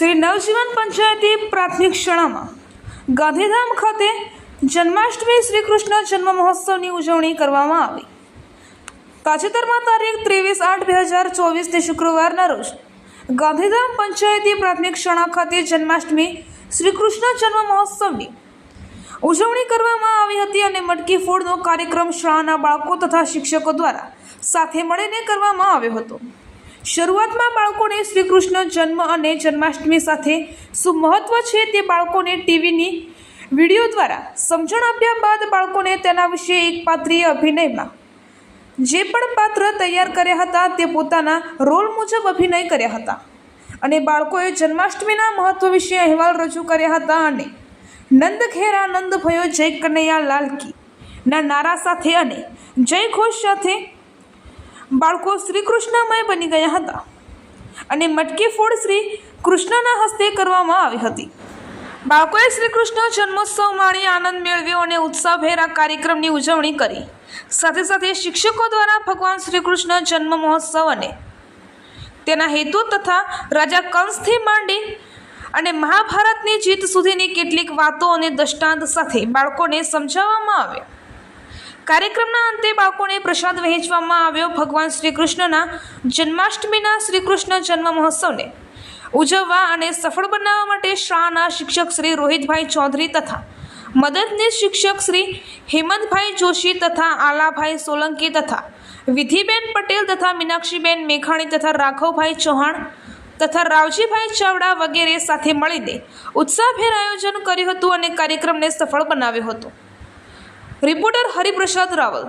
નવજીવન પંચાયતી પ્રાથમિક શાળામાં ગાંધીધામ ખાતે જન્માષ્ટમી શ્રી કૃષ્ણ જન્મ મહોત્સવની ઉજવણી કરવામાં આવી. તાજેતરમાં તારીખ ત્રેવીસ આઠ બે હજાર ચોવીસથી શુક્રવારના રોજ ગાંધીધામ પંચાયતી પ્રાથમિક શાળા ખાતે જન્માષ્ટમી શ્રી કૃષ્ણ જન્મ મહોત્સવની ઉજવણી કરવામાં આવી હતી અને મટકી ફોડનો કાર્યક્રમ શાળાના બાળકો તથા શિક્ષકો દ્વારા સાથે મળીને કરવામાં આવ્યો હતો. શરૂઆતમાં બાળકોને શ્રી કૃષ્ણ જન્મ અને જન્માષ્ટમી સાથે શું મહત્વ છે તે બાળકોને ટીવીની વીડિયો દ્વારા સમજણ આપ્યા બાદ બાળકોને તેના વિશે એક પાત્રીય અભિનયમાં જે પણ પાત્ર તૈયાર કર્યા હતા તે પોતાના રોલ મુજબ અભિનય કર્યા હતા. અને બાળકોએ જન્માષ્ટમીના મહત્વ વિશે અહેવાલ રજૂ કર્યા હતા અને નંદ ખેરા નંદ ભયો જય કનૈયા લાલકી ના નારા સાથે અને જય ઘોષ સાથે બાળકો શ્રી કૃષ્ણમય બની ગયા હતા. અને મટકી ફોડ શ્રી કૃષ્ણના હસ્તે કરવામાં આવી હતી. બાળકોએ શ્રી કૃષ્ણ જન્મોત્સવ માણી આનંદ મેળવ્યો અને ઉત્સાહભેર આ કાર્યક્રમની ઉજવણી કરી. સાથે સાથે શિક્ષકો દ્વારા ભગવાન શ્રી કૃષ્ણ જન્મ મહોત્સવ અને તેના હેતુ તથા રાજા કંસથી માંડી અને મહાભારતની જીત સુધીની કેટલીક વાતો અને દૃષ્ટાંત સાથે બાળકોને સમજાવવામાં આવ્યો. કાર્યક્રમના અંતે બાળકોને પ્રસાદ વહેંચવામાં આવ્યો ભગવાન શ્રી કૃષ્ણના જન્માષ્ટમીના શ્રી કૃષ્ણ જન્મ મહોત્સવને ઉજવવા અને સફળ બનાવવા માટે શાળાના શિક્ષક શ્રી રોહિતભાઈ ચૌધરી તથા મદદનીશ શિક્ષક શ્રી હેમંતભાઈ જોશી તથા આલાભાઈ સોલંકી તથા વિધિબેન પટેલ તથા મીનાક્ષીબેન મેઘાણી તથા રાઘવભાઈ ચૌહાણ તથા રાવજીભાઈ ચાવડા વગેરે સાથે મળીને ઉત્સાહભેર આયોજન કર્યું હતું અને કાર્યક્રમને સફળ બનાવ્યો હતો. रिपोर्टर हरिप्रसाद रावल